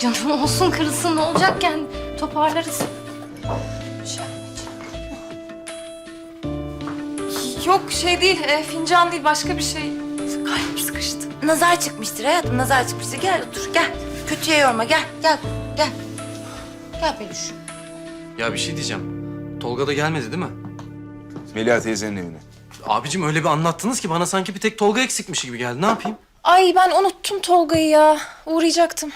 Canım olsun kırılsın ne olacak yani toparlarız. Yok şey değil, e, fincan değil başka bir şey. Kalbim sıkıştı. Nazar çıkmıştır hayatım, nazar çıkmıştır. Gel otur, gel. Kötüye yorma, gel, gel, gel. Gel Peluş. Ya bir şey diyeceğim. Tolga da gelmedi değil mi? Melia teyzenin evine. Abicim öyle bir anlattınız ki bana sanki bir tek Tolga eksikmiş gibi geldi. Ne yapayım? Ay ben unuttum Tolga'yı ya. Uğrayacaktım.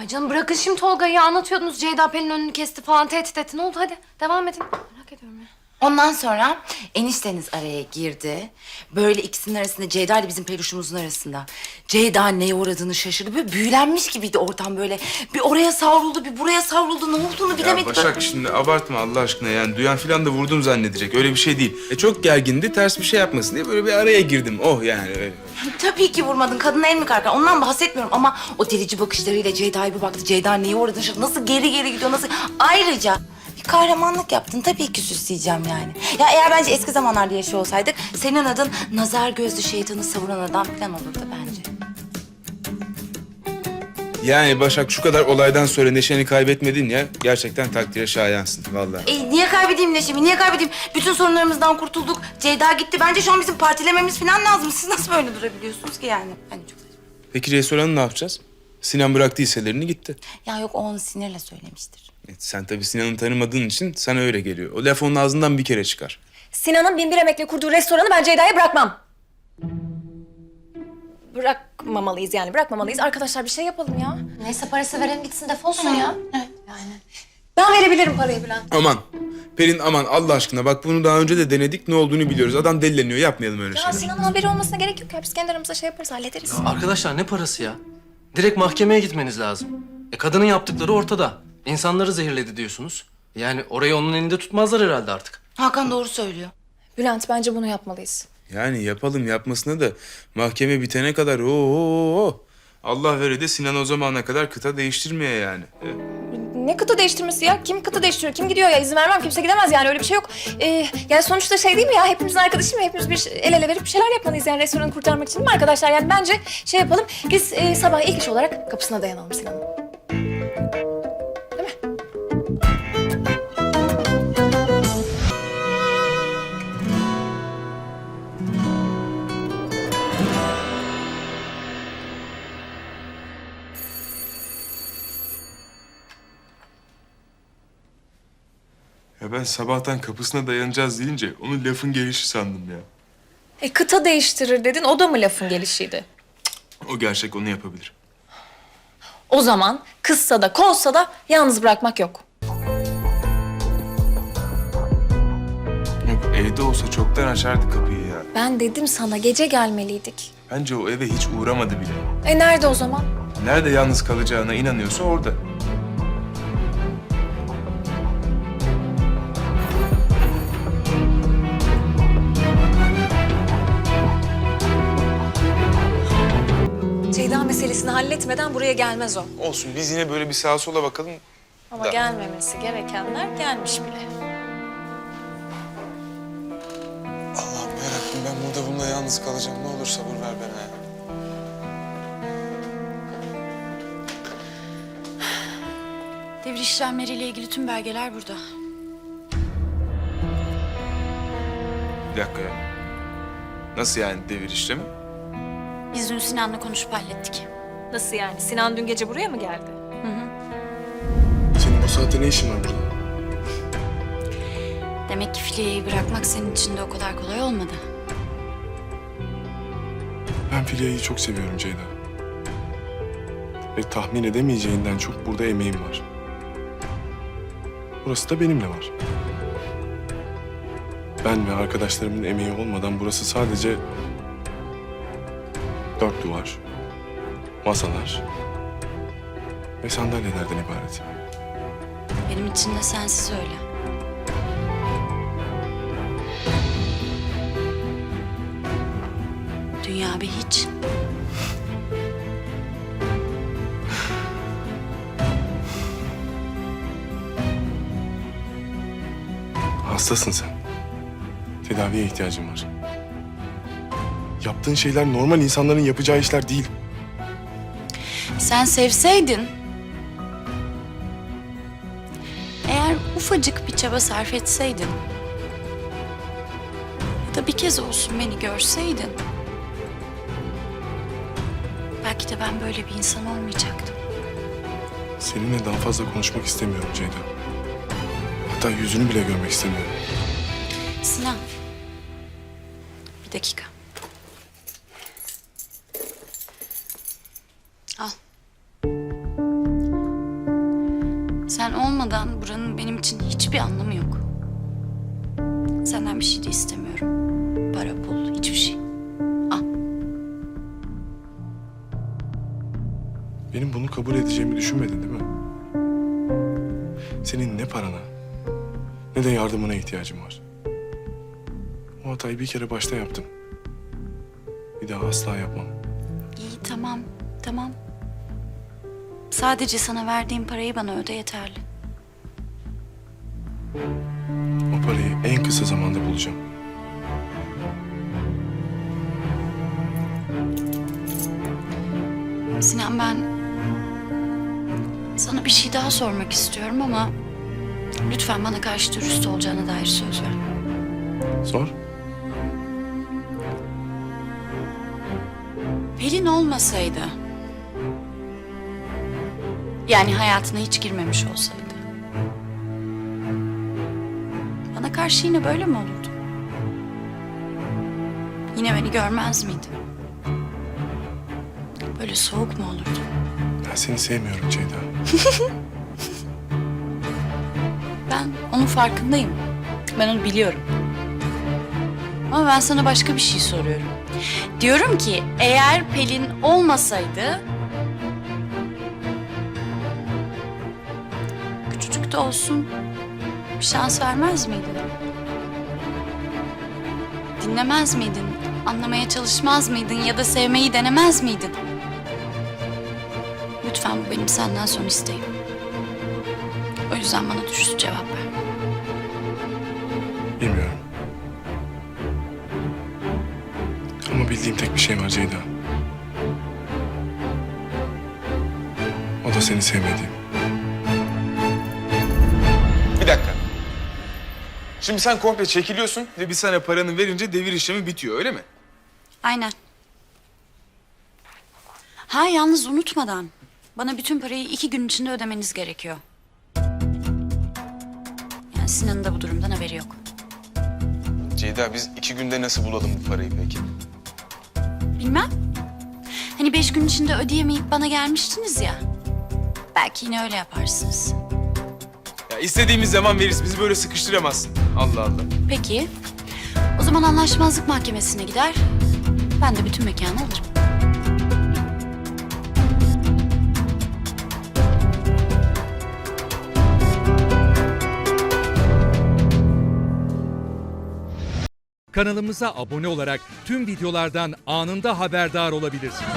Ay canım bırakın şimdi Tolga'yı anlatıyordunuz. Ceyda Pelin önünü kesti falan tehdit etti. Ne oldu hadi devam edin. Merak ediyorum ya. Ondan sonra enişteniz araya girdi. Böyle ikisinin arasında Ceyda ile bizim peluşumuzun arasında. Ceyda neye uğradığını şaşırdı. Böyle büyülenmiş gibiydi ortam böyle. Bir oraya savruldu, bir buraya savruldu. Ne olduğunu Ya bilemedi. Başak şimdi abartma Allah aşkına yani duyan filan da vurdum zannedecek. Öyle bir şey değil. E çok gergindi ters bir şey yapmasın diye böyle bir araya girdim. Oh yani öyle. Tabii ki vurmadın. Kadına el mi kalkar? Ondan bahsetmiyorum ama o delici bakışlarıyla Ceyda'ya bir baktı. Ceyda neye uğradığını şaşırdı. Nasıl geri geri gidiyor, nasıl... Ayrıca kahramanlık yaptın. Tabii ki süsleyeceğim yani. Ya eğer bence eski zamanlarda yaşıyor olsaydık... ...senin adın nazar gözlü şeytanı savuran adam falan olurdu bence. Yani Başak şu kadar olaydan sonra neşeni kaybetmedin ya. Gerçekten takdire şayansın vallahi. E, niye kaybedeyim Neşemi? Niye kaybedeyim? Bütün sorunlarımızdan kurtulduk. Ceyda gitti. Bence şu an bizim partilememiz falan lazım. Siz nasıl böyle durabiliyorsunuz ki yani? Hani çok. Peki restoranı ne yapacağız? Sinan bıraktı hisselerini gitti. Ya yok o onu sinirle söylemiştir. E, sen tabii Sinan'ı tanımadığın için sana öyle geliyor. O laf onun ağzından bir kere çıkar. Sinan'ın binbir emekle kurduğu restoranı ben Ceyda'ya bırakmam. Bırakmamalıyız yani bırakmamalıyız. Arkadaşlar bir şey yapalım ya. Neyse parası veren gitsin defolsun ya. Ben verebilirim parayı Bülent. Aman. Pelin aman Allah aşkına bak bunu daha önce de denedik ne olduğunu biliyoruz. Adam delileniyor yapmayalım öyle Ya şeyler. Sinan'ın haberi olmasına gerek yok ya. Biz kendi aramızda şey yaparız hallederiz. Arkadaşlar ne parası ya? Direkt mahkemeye gitmeniz lazım. E kadının yaptıkları ortada. İnsanları zehirledi diyorsunuz. Yani orayı onun elinde tutmazlar herhalde artık. Hakan doğru söylüyor. Bülent bence bunu yapmalıyız. Yani yapalım yapmasına da mahkeme bitene kadar ooo. Allah vere de Sinan o zamana kadar kıta değiştirmeye yani. E, Ne kıta değiştirmesi ya? Kim kıta değiştiriyor? Kim gidiyor ya? İzin vermem. Kimse gidemez yani. Öyle bir şey yok. Ee, yani sonuçta şey değil mi ya? Hepimizin arkadaşı mı? Hepimiz bir el ele verip bir şeyler yapmalıyız yani restoranı kurtarmak için değil mi arkadaşlar? Yani bence şey yapalım. Biz e, sabah ilk iş olarak kapısına dayanalım Sinan'ın. Ben sabahtan kapısına dayanacağız deyince onun lafın gelişi sandım ya. E kıta değiştirir dedin. O da mı lafın gelişiydi? O gerçek onu yapabilir. O zaman kızsa da kozsa da yalnız bırakmak yok. Yok evde olsa çoktan açardı kapıyı ya. Ben dedim sana gece gelmeliydik. Bence o eve hiç uğramadı bile. E nerede o zaman? Nerede yalnız kalacağına inanıyorsa orada. Meselesini halletmeden buraya gelmez o. Olsun biz yine böyle bir sağa sola bakalım. Ama Da. gelmemesi gerekenler gelmiş bile. Allah'ım yarabbim ben burada bununla yalnız kalacağım. Ne olur sabır ver bana ya. Devir işlemleriyle ilgili tüm belgeler burada. Bir dakika ya. Nasıl yani devir işlemi? Biz dün Sinan'la konuşup hallettik. Nasıl yani? Sinan dün gece buraya mı geldi? Senin bu saatte ne işin var burada? Demek ki Filya'yı bırakmak senin için de o kadar kolay olmadı. Ben Filya'yı çok seviyorum Ceyda. Ve tahmin edemeyeceğinden çok burada emeğim var. Burası da benimle var. Ben ve arkadaşlarımın emeği olmadan burası sadece dört duvar, masalar ve sandalyelerden ibaret. Benim için de sensiz öyle. Dünya bir hiç. Hastasın sen. Tedaviye ihtiyacın var. Yaptığın şeyler normal insanların yapacağı işler değil. Sen sevseydin ufacık bir çaba sarf etseydin ya da bir kez olsun beni görseydin belki de ben böyle bir insan olmayacaktım. Seninle daha fazla konuşmak istemiyorum Ceyda. Hatta yüzünü bile görmek istemiyorum. Sinan. Bir dakika. Olmadan buranın benim için hiçbir anlamı yok. Senden bir şey de istemiyorum. Para, pul, hiçbir şey. Al. Benim bunu kabul edeceğimi düşünmedin değil mi? Senin ne parana ne de yardımına ihtiyacım var. O hatayı bir kere başta yaptım. Bir daha asla yapmam. İyi tamam, tamam. Sadece sana verdiğim parayı bana öde yeterli. O parayı en kısa zamanda bulacağım. Sinan ben sana bir şey daha sormak istiyorum ama lütfen bana karşı dürüst olacağına dair söz ver. Sor. Pelin olmasaydı yani hayatına hiç girmemiş olsaydı karşı yine böyle mi olurdu? Yine beni görmez miydin? Böyle soğuk mu olurdu? Ben seni sevmiyorum Ceyda. Ben onun farkındayım. Ben onu biliyorum. Ama ben sana başka bir şey soruyorum. Diyorum ki eğer Pelin olmasaydı... Küçücük de olsun bir şans vermez miydin? Dinlemez miydin? Anlamaya çalışmaz mıydın ya da sevmeyi denemez miydin? Lütfen bu benim senden son isteğim. O yüzden bana dürüst cevap ver. Bilmiyorum. Ama bildiğim tek bir şey var Ceyda. O da seni sevmediğim. Şimdi sen komple çekiliyorsun ve biz sana paranı verince devir işlemi bitiyor öyle mi? Aynen. Ha yalnız unutmadan bana bütün parayı iki gün içinde ödemeniz gerekiyor. Yani Sinan'ın da bu durumdan haberi yok. Ceyda biz iki günde nasıl bulalım bu parayı peki? Bilmem. Hani beş gün içinde ödeyemeyip bana gelmiştiniz ya. Belki yine öyle yaparsınız. Ya istediğimiz zaman veririz. Bizi böyle sıkıştıramazsın. Allah Allah. Peki. O zaman anlaşmazlık mahkemesine gider. Ben de bütün mekanı alırım. Kanalımıza abone olarak tüm videolardan anında haberdar olabilirsiniz.